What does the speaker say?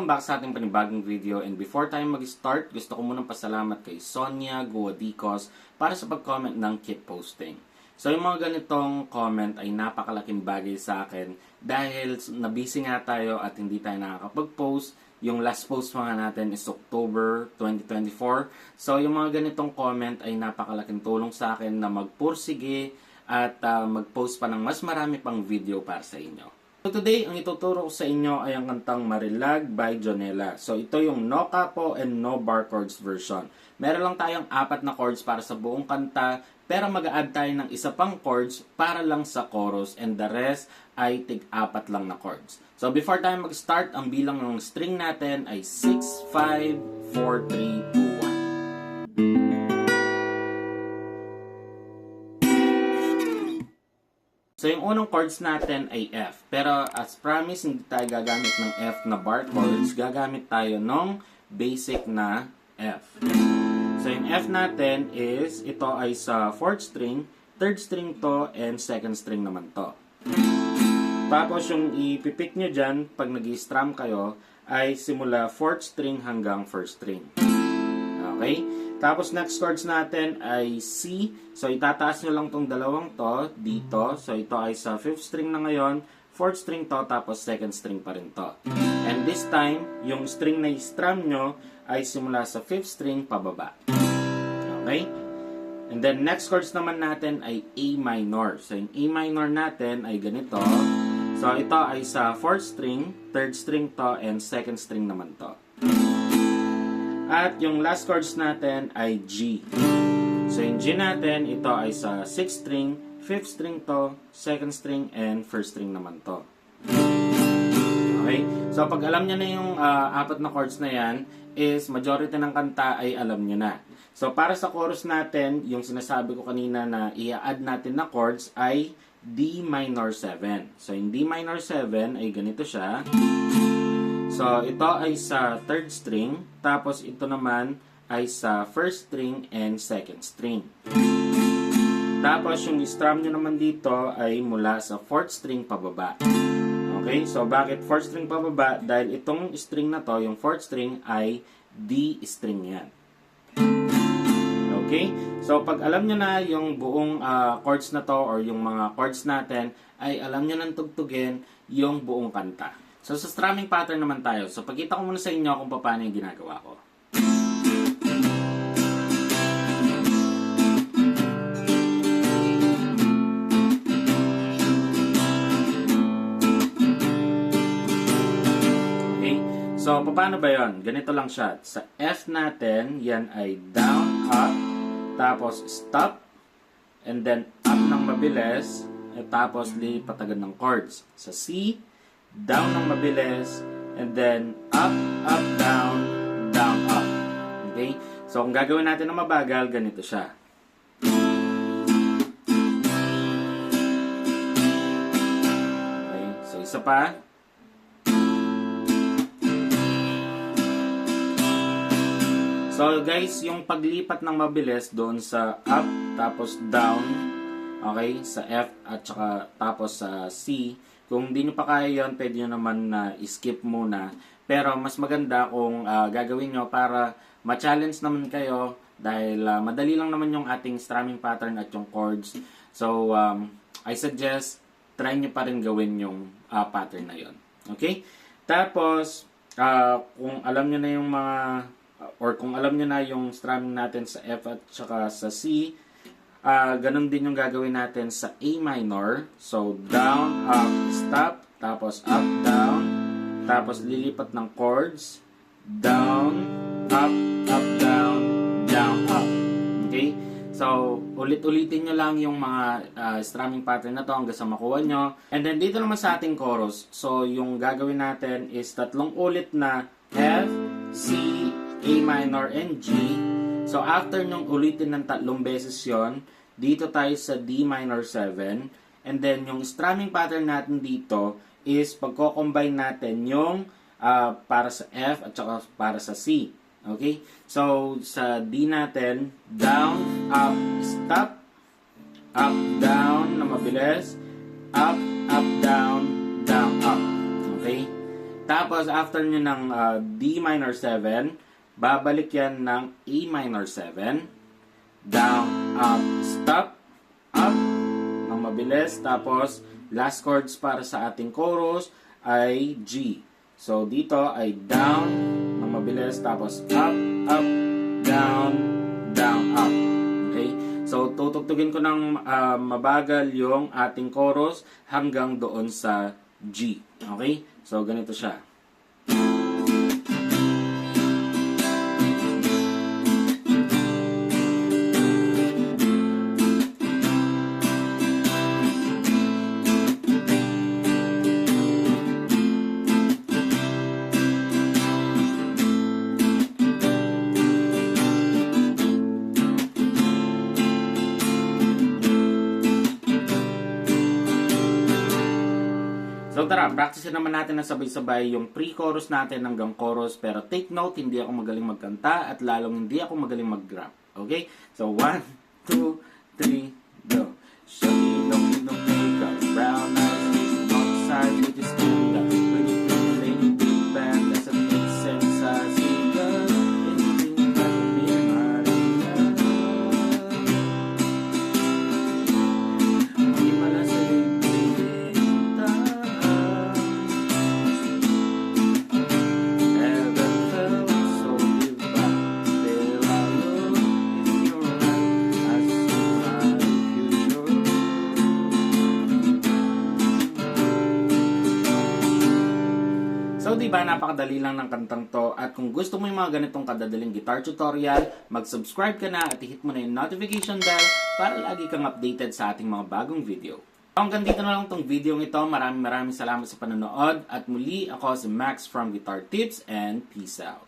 welcome back sa ating panibagong video and before tayo mag-start, gusto ko munang pasalamat kay Sonia Guadicos para sa pag-comment ng Keep Posting. So yung mga ganitong comment ay napakalaking bagay sa akin dahil nabisi nga tayo at hindi tayo nakakapag-post. Yung last post mga natin is October 2024. So yung mga ganitong comment ay napakalaking tulong sa akin na magpursige at ah, mag-post pa ng mas marami pang video para sa inyo. So today, ang ituturo ko sa inyo ay ang kantang Marilag by Jonella. So ito yung no capo and no bar chords version. Meron lang tayong apat na chords para sa buong kanta, pero mag add tayo ng isa pang chords para lang sa chorus and the rest ay tig-apat lang na chords. So before tayo mag-start, ang bilang ng string natin ay 6, 5, 4, So, yung unang chords natin ay F. Pero, as promised, hindi tayo gagamit ng F na bar chords. Gagamit tayo ng basic na F. So, yung F natin is, ito ay sa 4th string, 3rd string to, and 2nd string naman to. Tapos, yung ipipick nyo dyan, pag nag strum kayo, ay simula 4th string hanggang 1st string. Okay? Tapos next chords natin ay C. So itataas nyo lang tong dalawang to dito. So ito ay sa 5th string na ngayon, 4th string to, tapos 2nd string pa rin to. And this time, yung string na i-strum nyo ay simula sa 5th string pababa. Okay? And then next chords naman natin ay A minor. So yung A minor natin ay ganito. So ito ay sa 4th string, 3rd string to, and 2nd string naman to. At yung last chords natin ay G. So yung G natin, ito ay sa 6th string, 5th string to, 2nd string, and 1st string naman to. Okay? So pag alam nyo na yung ah, apat na chords na yan, is majority ng kanta ay alam nyo na. So para sa chorus natin, yung sinasabi ko kanina na i-add natin na chords ay D minor 7. So yung D minor 7 ay ganito siya. So, ito ay sa third string, tapos ito naman ay sa first string and second string. Tapos, yung strum nyo naman dito ay mula sa fourth string pababa. Okay, so bakit fourth string pababa? Dahil itong string na to, yung fourth string ay D string yan. Okay? So, pag alam nyo na yung buong ah, chords na to or yung mga chords natin, ay alam nyo nang tugtugin yung buong kanta. So, sa strumming pattern naman tayo. So, pagkita ko muna sa inyo kung paano yung ginagawa ko. Okay? So, paano ba yon? Ganito lang siya. Sa F natin, yan ay down, up, tapos stop, and then up ng mabilis, at tapos lipat agad ng chords. Sa C, down ng mabilis, and then up, up, down, down, up. Okay? So, kung gagawin natin ng mabagal, ganito siya. Okay? So, isa pa. So, guys, yung paglipat ng mabilis doon sa up, tapos down, okay, sa F, at saka tapos sa C, kung di nyo pa kaya yun, pwede nyo naman na skip muna. Pero mas maganda kung ah, gagawin nyo para ma-challenge naman kayo dahil ah, madali lang naman yung ating strumming pattern at yung chords. So, um, I suggest try nyo pa rin gawin yung ah, pattern na yon Okay? Tapos, ah, kung alam nyo na yung mga or kung alam nyo na yung strumming natin sa F at saka sa C, Ah, ganun din yung gagawin natin sa A minor. So, down, up, stop, tapos up, down, tapos lilipat ng chords, down, up, up, down, down, up. Okay? So, ulit-ulitin nyo lang yung mga ah, strumming pattern na to hanggang sa makuha nyo. And then, dito naman sa ating chorus, so, yung gagawin natin is tatlong ulit na F, C, A minor, and G. So, after nung ulitin ng tatlong beses yon dito tayo sa D minor 7. And then, yung strumming pattern natin dito is pagko-combine natin yung ah, para sa F at saka para sa C. Okay? So, sa D natin, down, up, stop, up, down na mabilis, up, up, down, down, up. Okay? Tapos, after nyo ng ah, D minor 7, babalik yan ng A minor 7. Down, up, stop, up, ng mabilis. Tapos, last chords para sa ating chorus ay G. So, dito ay down, ng mabilis. Tapos, up, up, down, down, up. Okay? So, tutugtugin ko ng ah, mabagal yung ating chorus hanggang doon sa G. Okay? So, ganito siya. Tara, practice naman natin na sabay-sabay yung pre-chorus natin hanggang chorus. Pero take note, hindi ako magaling magkanta at lalong hindi ako magaling mag-rap. Okay? So, one, two, three, go. Shawty, So, di ba, napakadali lang ng kantang to. At kung gusto mo yung mga ganitong kadadaling guitar tutorial, mag-subscribe ka na at i-hit mo na yung notification bell para lagi kang updated sa ating mga bagong video. Hanggang dito na lang tong video ito. Maraming maraming salamat sa panonood. At muli, ako si Max from Guitar Tips and peace out.